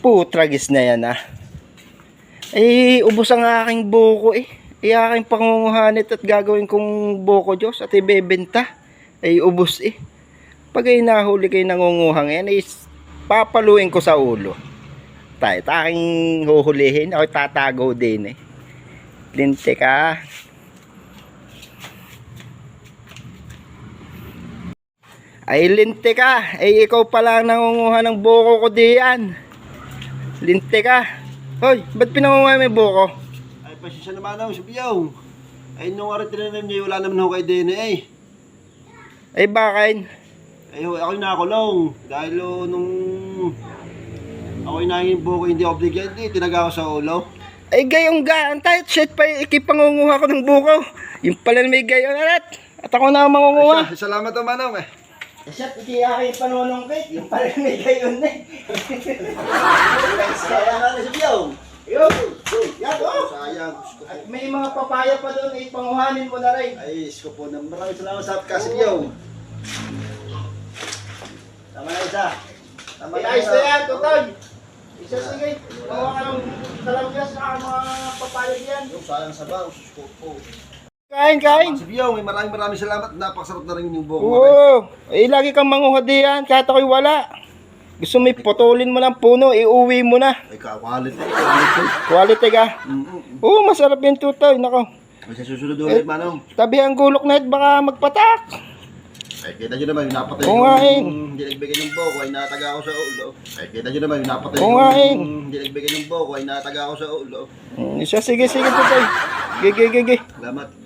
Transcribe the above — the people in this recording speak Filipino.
Putragis na yan ah. Eh, ubos ang aking buko eh. Eh, aking pangunguhanit at gagawin kong buko Diyos at ibebenta. Ay, ubos eh. Pag ay nahuli kayo nangunguhang yan, eh, papaluin ko sa ulo. Tayo, aking huhulihin. Ako tatago din eh. Linte ka. Ay, linte ka. Ay, ikaw pala ang nangunguha ng buko ko diyan. Linte ka. Hoy, ba't pinangunguha mo yung buko? Ay, pasensya naman ako, sabiyaw. Ay, nung araw tinanim niya, wala naman ako kay DNA. Ay, bakain. Ay, ho- ako'y nakakulong. Dahil oh, nung ako'y nanging buko, hindi obligate, eh, tinaga ko sa ulo. Ay, gayong gaan tayo. Shit pa, ikipangunguha ko ng buko. Yung pala may gayong alat. At ako na ang Ay, mangunguha. sa- salamat naman ako eh. Shit, hindi aking panunong kit. Yung pala may gayon eh. Kaya nga na sabiyaw. Yo, yan oh. Sayang. Gusto At may mga papaya pa doon, eh, panguhanin mo na rin. Ay, isko po na. Maraming salamat sa kasabiyaw. Tama na isa. Tama Ay, ayos na yan, tutol. Isa sige, gawa ka ng talanggas sa mga papaya diyan. Yung sayang sa baw, susko po. Kain, kain. Sabiyaw, may maraming maraming salamat. Napakasarap na rin yung buko. Oo. Eh, lagi kang manguha diyan, kahit ako'y wala. Gusto mo iputulin mo lang puno, iuwi mo na. Ay, kawalit eh. Eh. Quality ka. Mm-mm. Oo, masarap yung tutoy. Nako. Ay, sa susunod ulit, manong. Tabi ang gulok na ito, baka magpatak. Ay, kita nyo naman, yung napatay Oo nga, eh. yung dinagbigay ng buko ay nataga ako sa ulo. Ay, kita nyo naman, yung napatay Oo nga, eh. yung dinagbigay ng buko ay nataga ako sa ulo. Hmm, isa, sige, sige, tutoy. Gigi, gigi. Salamat.